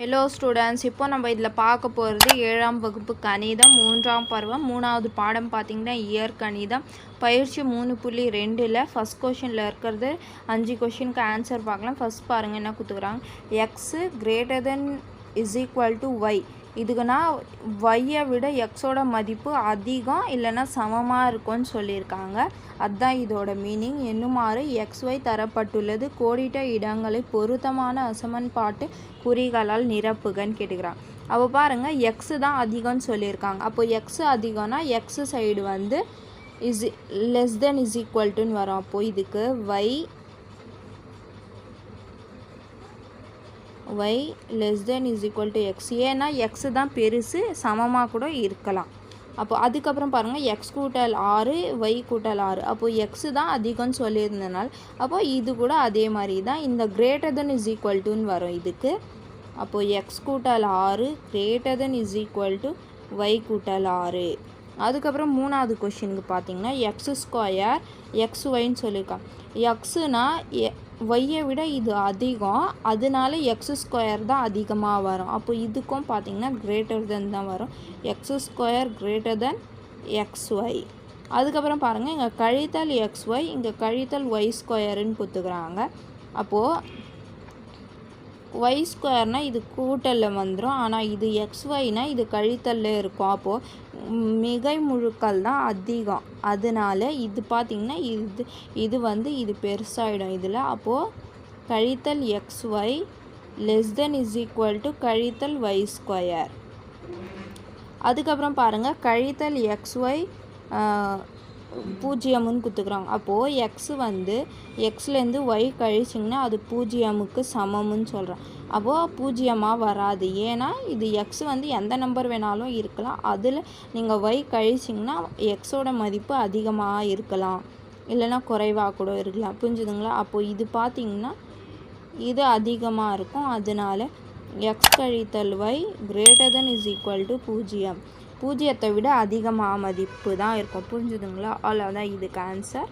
Hello students இப்போ நம்ம இதில் பார்க்க போகிறது ஏழாம் வகுப்பு கணிதம் மூன்றாம் பருவம் மூணாவது பாடம் பார்த்திங்கன்னா இயற் கணிதம். பயிற்சி மூணு புள்ளி ரெண்டில் ஃபஸ்ட் கொஷினில் இருக்கிறது. அஞ்சு கொஷினுக்கு ஆன்சர் பார்க்கலாம். ஃபஸ்ட் பாருங்கள் என்ன கொடுத்துக்குறாங்க x greater than is equal to y இதுக்குன்னா ஒய்யை விட எக்ஸோட மதிப்பு அதிகம் இல்லைன்னா சமமாக இருக்கும்னு சொல்லியிருக்காங்க. அதுதான் இதோட மீனிங் என்னுமாறு எக்ஸ் ஒய் தரப்பட்டுள்ளது. கோடிட்ட இடங்களை பொருத்தமான அசமன்பாட்டு குறிகளால் நிரப்புகன்னு கேட்டுக்கிறான். அப்போ பாருங்கள் எக்ஸு தான் அதிகம்னு சொல்லியிருக்காங்க. அப்போ எக்ஸு அதிகம்னா எக்ஸு சைடு வந்து இஸ் லெஸ் தென் இஸ் ஈக்குவல்ட்டுன்னு வரும். அப்போது இதுக்கு வை y less than is equal to x ஏன்னா எக்ஸ் தான் பெருசு சமமாக கூட இருக்கலாம். அப்போ அதுக்கப்புறம் பாருங்கள் எக்ஸ் கூட்டல் ஆறு ஒய் கூட்டல் ஆறு. அப்போது எக்ஸு தான் அதிகம்னு சொல்லியிருந்தனால அப்போது இது கூட அதே மாதிரி தான். இந்த கிரேட்டர் தென் இஸ் ஈக்குவல் டுன்னு வரும் இதுக்கு. அப்போது எக்ஸ் கூட்டல் ஆறு greater than is equal to y கூட்டல் ஆறு. அதுக்கப்புறம் மூணாவது கொஷினுக்கு பார்த்தீங்கன்னா எக்ஸ் ஸ்கொயர் எக்ஸ் ஒய்ன்னு சொல்லியிருக்கான். எக்ஸுனா எ ஒய்யை விட இது அதிகம். அதனால எக்ஸ் ஸ்கொயர் தான் அதிகமாக வரும். அப்போ இதுக்கும் பார்த்தீங்கன்னா கிரேட்டர் தென் தான் வரும். X square greater than x y அதுக்கப்புறம் பாருங்கள் இங்கே கழித்தல் எக்ஸ் ஒய் இங்கே கழித்தல் ஒய் ஸ்கொயருன்னு கொடுத்துக்குறாங்க. அப்போது ஒய் ஸ்கொயர்னால் இது கூட்டலில் வந்துடும் ஆனால் இது எக்ஸ் ஒய்னால் இது கழித்தலில் இருக்கும். அப்போது மிகை முழுக்கள் தான் அதிகம். அதனால இது பார்த்திங்கன்னா இது இது வந்து இது பெருசாகிடும் இதில். அப்போது கழித்தல் x y less than is equal to கழித்தல் ஒய் ஸ்கொயர் அதுக்கப்புறம் பாருங்கள் கழித்தல் எக்ஸ் ஒய் பூஜ்ஜியம்னு கொடுத்துக்குறாங்க அப்போது எக்ஸ் வந்து எக்ஸ்லேருந்து ஒய் கழிச்சிங்கன்னா அது பூஜ்ஜியமுக்கு சமம்னு சொல்கிறான் அப்போது பூஜ்ஜியமாக வராது. ஏன்னா இது எக்ஸ் வந்து எந்த நம்பர் வேணாலும் இருக்கலாம். அதில் நீங்கள் ஒய் கழிச்சிங்கன்னா எக்ஸோட மதிப்பு அதிகமாக இருக்கலாம். இல்லைன்னா குறைவாக கூட இருக்கலாம். புரிஞ்சுதுங்களா? அப்போது இது பார்த்திங்கன்னா இது அதிகமாக இருக்கும். அதனால எக்ஸ் கழித்தல் y greater than is equal to பூஜ்ஜியம். பூஜ்ஜியத்தை விட அதிகமாக மதிப்பு தான் இருக்கும். புரிஞ்சுதுங்களா? அவ்வளோதான் இதுக்கு ஆன்சர்